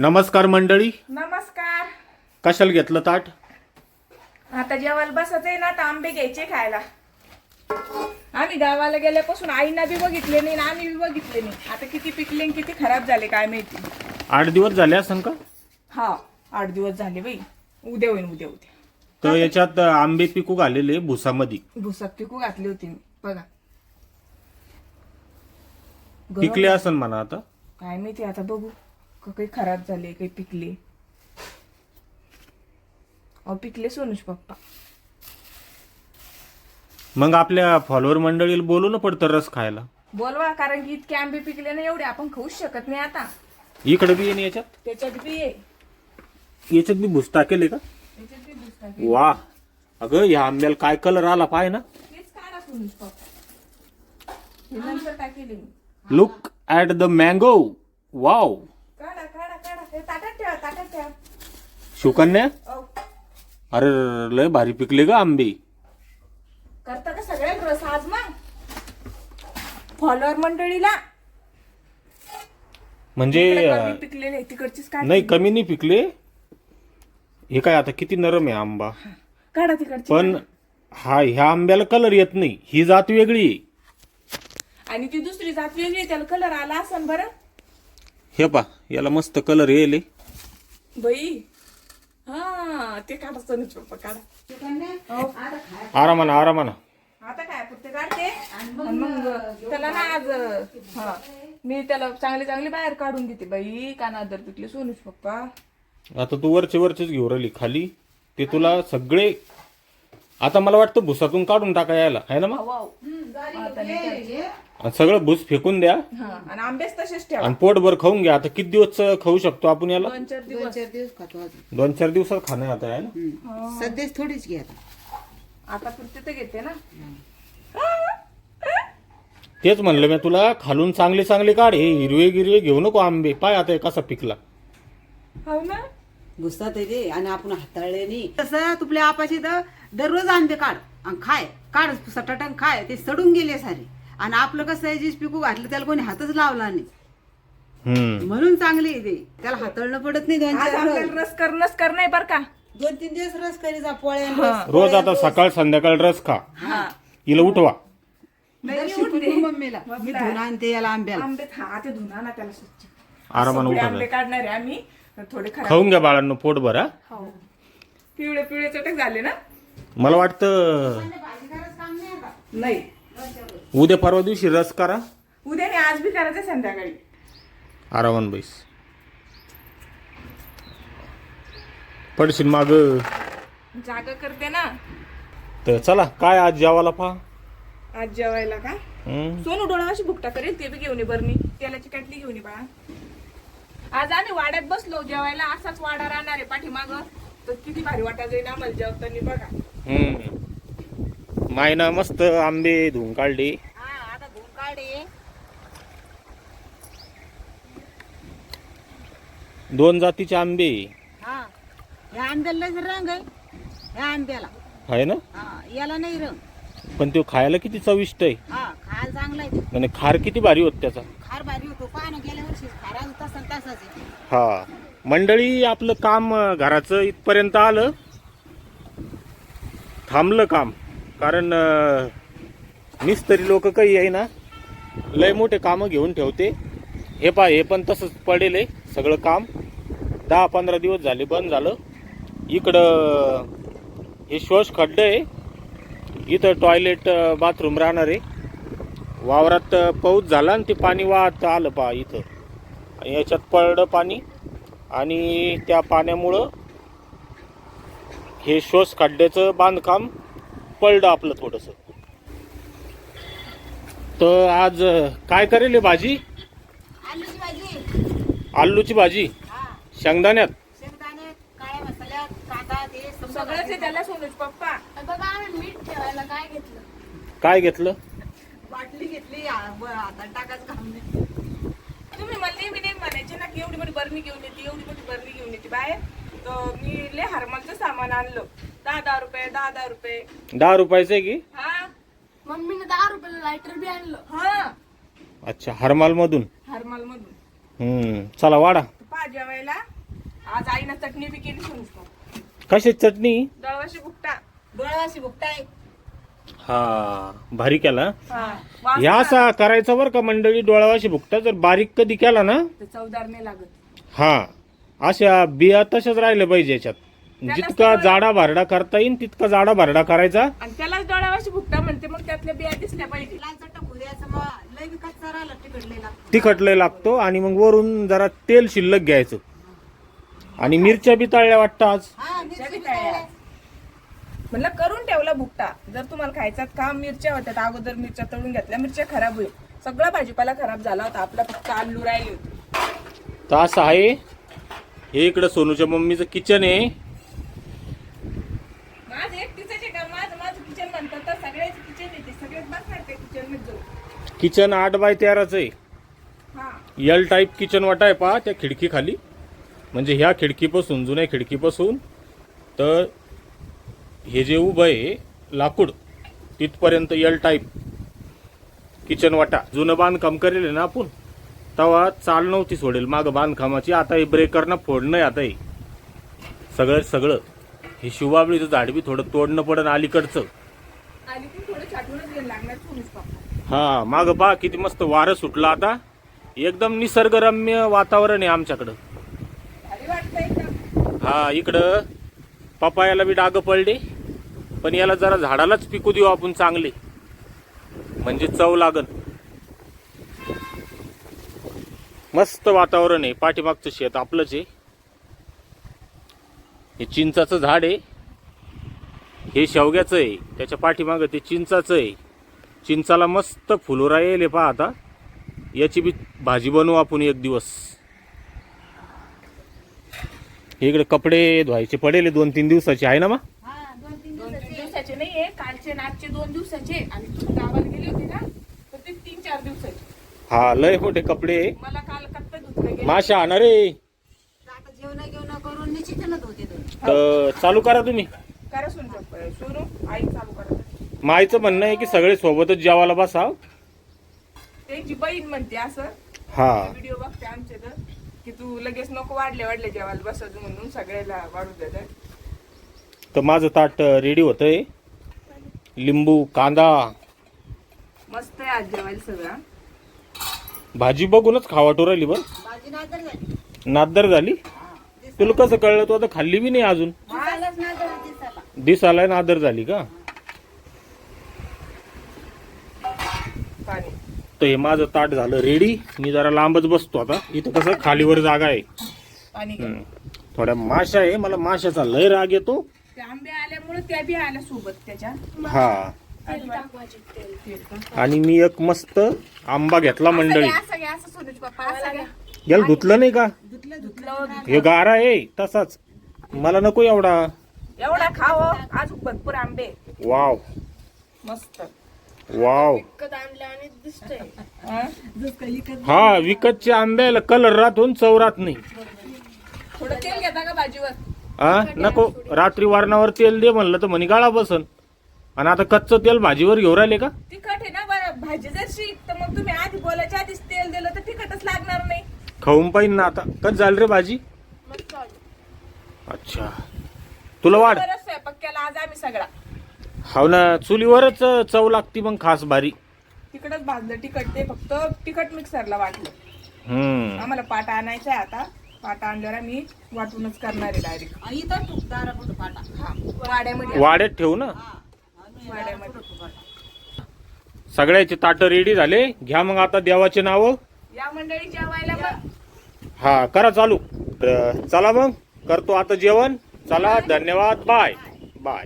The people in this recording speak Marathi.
नमस्कार मंडळी. नमस्कार. कशाला घेतलं ताट? आता जेवायला बसायचंय ना तर आंबे घ्यायचे खायला. आम्ही गावाला गेल्यापासून आईना बी बघितले नाही आणि आम्ही बी बघितले नाही. आता किती पिकले आणि किती खराब झाले काय माहिती. आठ दिवस झाले असं का? हा आठ दिवस झाले बाई. उद्या होईन उद्या उद्या. तर याच्यात आंबे पिकू घालेले भुसामध्ये. भुसात पिकू घातली होती मी बघा. गरम. पिकले असन म्हणा आता. काय माहिती आता बघू. काही खराब झाले काही पिकले? अहो पिकले सोनुष पप्पा. मग आपल्या फॉलोअर मंडळीला बोलू ना पडतं रस खायला. बोलवा कारण की इतके आंबे पिकले ना एवढे आपण खाऊच शकत नाही आता. इकडे बी येणे याच्यात? त्याच्यात बी ये याच्यात बी भुस टाकेले का? त्याच्यात बी. वा. अगं या आंब्याला काय कलर आला पाय ना. हेच काढा सोनुष पप्पा. हे नंतर टाकेल मी? Look at the mango wow काढा काढा काढा. हे ताटात ठेवा ताटात ठेवा. सुकन्या? अहो, अरे लय भारी पिकले ग आंबे. करता का सगळ्यात रस आज मग? फॉलोअर मंडळीला. म्हणजे इकडे अं, कमी पिकलेले आहे, तिकडचीच काढ नाही कमी नाही पिकले. हे काय आता किती नरम आहे आंबा. काढा तिकडची. पण हा ह्या आंब्याला कलर येत नाही. ही जात वेगळी आहे. आणि ती दुसरी जात वेगळी आहे, त्याला कलर आला असन बरं. हे पा याला मस्त कलर येईल बाई हा ते काढा सोनुष पप्पा काढा. अहो, आरामाना आरामाना. आता काय पुरते काढते? आणि मग त्याला ना आज हा मी त्याला चांगली चांगली बाहेर काढून देते बाई. कानादर पिकले सोनुष पप्पा. आता तू वरचे वरचेच घेऊ राहिली खाली. ते तुला सगळे आता मला वाटतं भुसातून काढून टाका यायला. आहे ना मग. आणि सगळं भुस फेकून द्या. हा. आणि आंबेच तसेच ठेवा. आणि पोटभर खाऊन घ्या. आता किती दिवस खाऊ शकतो आपण याला? दोन चार दिवस. दोन चार दिवस खातो अजून. दोन चार दिवसात खाणं आता आहे ना? सध्याच थोडीच घ्या आता. आता पुरते तर घेते ना. तेच म्हणलं मी तुला खालून चांगले चांगले काढ. हे हिरवे गिरवे घेऊ नको आंबे. पाय आता हे कसा पिकला. हो ना. घुसतात ते आणि आपण हाताळले नाही. तसं तुपल्या आपाशी तर दररोज आंबे काढ. आणि खाय. काढ सटाटन खाय. ते सडून गेले सारे. आणि आपलं कसं आहे जे पिकू घातलं त्याला कोणी हातच लावला नाही. म्हणून चांगली आहे ते. त्याला हाताळणं पडत नाही दोन आज आपल्याला रस करणंच करणं आहे बरं का? दोन तीन दिवस रस करी जा पोळ्या हा. रोज आता सकाळ संध्याकाळ रस खा. हा. हिला उठवा. मम्मीला. मी धुवून आणते याला आंब्याला. आंबे खा. ते धुना ना त्याला स्वच्छ. आरामानं सगळे उठा आंबे काढणार आहे आम्ही. थोडे खराब खाऊन घ्या बाळांनो पोटभर हा हो. पिवळे पिवळे चटक झाले ना? मला वाटतं नाही. उद्या परवा दिवशी रस करा. उद्या नाही आज बी करायचं संध्याकाळी. आरामान बैस. पडशील माग. जागा करते ना. तर चला काय आज जेवायला पहा? आज जेवायला का? हम्म. सोनू डोळावाशी भुकटा करेल ते बी घेऊन ये बरणी तेलाची कटली घेऊन ये बाळा. आज आम्ही वाड्यात बसलो जेवायला असाच वाडा राहणार आहे पाठीमाग. तर किती भारी वाटा जाईल आम्हाला जेवताना बघा. हम्म. मायना मस्त आंबे धुवून काढले. हा आता धुवून काढे. दोन जातीचे आंबे. हा या आंब्याला लयच रंग आहे. या आंब्याला. आहे ना? हा याला नाही रंग. पण तो खायला किती चविष्ट आहे. हा खायला चांगला आहे. आणि खार किती भारी होत त्याचा. खार भारी होतो. पाहा गेल्या वर्षी खारा तसा तसाच आहे. हा. मंडळी आपलं काम घराचं इथपर्यंत आलं. थांबलं काम. कारण अं, मिस्त्री लोक काही आहे ना लय मोठे कामं घेऊन ठेवते. हे पा हे पण तसंच पडेल आहे सगळं काम. दहा पंधरा दिवस झाले बंद झालं. इकडं हे शोष खड्डं आहे. इथं टॉयलेट बाथरूम राहणार आहे. वावरात पाऊस झाला आणि ते पाणी वाहत आलं पा इथं. आणि याच्यात पडलं पाणी. आणि त्या पाण्यामुळं हे शोष खड्ड्याचं बांधकाम पडलं आपलं थोडंसं. तर आज काय करेल हे भाजी? आलूची भाजी. आलूची भाजी? हा. शेंगदाण्यात? शेंगदाणे काळ्या मसाल्यात कांदा ते समजा सगळंच आहे त्याला सोनूच पप्पा. बघा आम्ही मीठ ठेवायला काय घेतलं? काय घेतलं? बाटली घेतली आ- ब- हातात टाकायचं काम नाही. तुम्ही मला नेहमी नेहमी म्हणायचे ना की एवढी मोठी बरणी घेऊन येते एवढी मोठी बरणी घेऊन येते बाहेर. तर मी लय हरमलचं सामान आणलं. दहा दहा रुपये दहा दहा रुपये. दहा रुपयाचं आहे की? हा. मम्मीने दहा रुपयाला लायटर बी आणलं. हा. अच्छा हरमालमधून? हरमाल मधून हम्म चला वाडा पा जेवायला. आज आईनं चटणी बी केली सोनूच कशाची चटणी? दळवाशी बुकटा. डोळ्याशी बुकटाय हा केला. हा वास ह्या असा करायचा बरं का मंडळी डोळावाशी भुकटा जर बारीक कधी केला ना? तर चवदार नाही लागत. हा अशा बिया तशाच राहिल्या पाहिजे याच्यात. जितका जाडा भारडा करता येईल तितका जाडा भारडा करायचा. आणि त्यालाच दळावाशी बुकटा म्हणते मग त्यातल्या बिया दिसल्या पाहिजे. तिखट लय लागतो. आणि मग वरून जरा तेल शिल्लक घ्यायचं. आणि मिरच्या बी तळल्या वाटतं आज हा मिरच्या मिरची बी तळल्या. म्हणलं करून ठेवला भुकटा. जर तुम्हाला खायचा काम मिरच्या होत्या अगोदर मिरच्या तळून घेतल्या. मिरच्या खराब होईल. सगळा भाजीपाला खराब झाला होता. आपला फक्त आलू राहिले होते. तर असं आहे. हे इकडं सोनूच्या मम्मीचं किचन आहे. माझं एकटीच आहे का? माझं माझं किचन म्हणतात तर सगळ्याच किचन आहे ते. सगळेच बसणार ते किचनमध्ये जाऊ किचन आठ बाय तेराचं आहे. यल टाईप किचन वाटा आहे पहा त्या खिडकी खाली म्हणजे ह्या खिडकीपासून जुन्या खिडकीपासून. तर हे जे उभं आहे लाकूड तिथपर्यंत यल टाईप किचन वाटा जुनं बांधकाम करेल ना आपण. तेव्हा चाल नव्हती सोडेल मागं बांधकामाची. आता हे ब्रेकरना फोडणं आहे आता हे. सगळं सगळं. हे शिवाबळीचं झाड बी थोडं तोडणं पडन अलीकडचं. हा माग पहा किती मस्त वारं सुटलं आता. एकदम निसर्गरम्य वातावरण आहे आमच्याकडं. हा इकडं पपायाला बी डाग पडले. पण याला जरा झाडालाच पिकू देऊ आपण चांगले. म्हणजे चव लागन. मस्त वातावरण आहे पाठीमागचं शेत आपलंच आहे. हे चिंचाचं झाड आहे. हे शेवग्याचं आहे. त्याच्या पाठीमागं ते चिंचाचं आहे. चिंचाला मस्त फुलोरा येईल पहा आता. याची बी भाजी बनवू आपण एक दिवस. इकडे कपडे धुवायचे पडेल दोन तीन दिवसाचे. आहे ना मग दोन तीन दिवसाचे नाहीये कालचे आणि आजचे दोन दिवसाचे. आणि तुम्ही गावाला गेले होते ना तर ते तीन चार दिवसाचे. हा लय मोठे कपडे. मला काल कत्ता धुतलं गेलं. माशा आणा रे. आता जेवण घेऊन करून निश्चितच होते दोन तर चालू करा तुम्ही. करा सुन सोनू आई चालू करा. मायचं म्हणणं आहे की सगळे सोबतच जेवायला बसाव त्यांची बहीण म्हणते असं. हा. व्हिडिओ बघते आमचे तर. की तू लगेच नको वाढले वाढले जेवायला बसायचं म्हणून सगळ्याला वाढू देतात तर. माझं ताट रेडी होतंय. लिंबू कांदा. मस्त आहे आज जेवायला सगळं. भाजी बघूनच खावाटू राहिली बर. भाजी नादर झाली. नादर झाली? तुला कसं कळलं तू आता खाल्ली बी नाही अजून? दिसायलाच नादर दिसायला. दिसायला नादर झाली का? पाणी. तर हे माझं ताट झालं रेडी. मी जरा लांबच बसतो आता. इथं कसं खालीवर जागा आहे. पाणी घ्या. हम्म. थोड्या माशा आहे. मला माशाचा लय राग येतो. त्या बी आल्या सोबत त्याच्या. हा. तेल टाकवायचे तेल तेल का? आणि मी एक मस्त आंबा घेतला मंडळी. असं घ्या असं सोनूच पप्पा असं घ्या. याला धुतलं नाही का? धुतलं हे गारा आहे तसाच. मला नको एवढा. एवढा खाओ आज भरपूर आंबे. वाव. मस्त. वाव. विकत आणले आणि दिसतंय. हा? हा विकतच्या आंब्याला कलर राहतो चव राहत नाही. थोडं तेल घेता का भाजीवर? हा नको रात्री वारणावर तेल दे म्हणलं तर म्हणे गाळा बसन. आणि आता कच्चं तेल भाजीवर घेऊन राहिले का? तिखट आहे ना बरं भाजी जर शिक तर मग तुम्ही आधी बोलायच्या आधीच तेल दिलं तर तिखटच लागणार नाही. खाऊन पाहिजे ना आता. कच झालं रे भाजी? मस्त अच्छा. तुला वाढ. बरंच स्वयंपाक केला आज आम्ही सगळा. हाव ना चुलीवरच चव लागती मग खास भारी. तिकडच भाजलं तिखट ते फक्त तिखट मिक्सरला वाटलं. हम्म. आम्हाला पाटा आणायचा आहे आता. पाटा आणल्यावर आम्ही वाटूनच करणार आहे डायरेक्ट इथं पाटा? हा वाड्यामध्ये. वाड्यात ठेवू ना? हा वाड्यामध्ये. सगळ्याचे ताट रेडी झाले. घ्या मग आता देवाचे नाव. या मंडळी जेवायला मग. हा करा चालू. तर चला मग. करतो आता जेवण. चला धन्यवाद. बाय.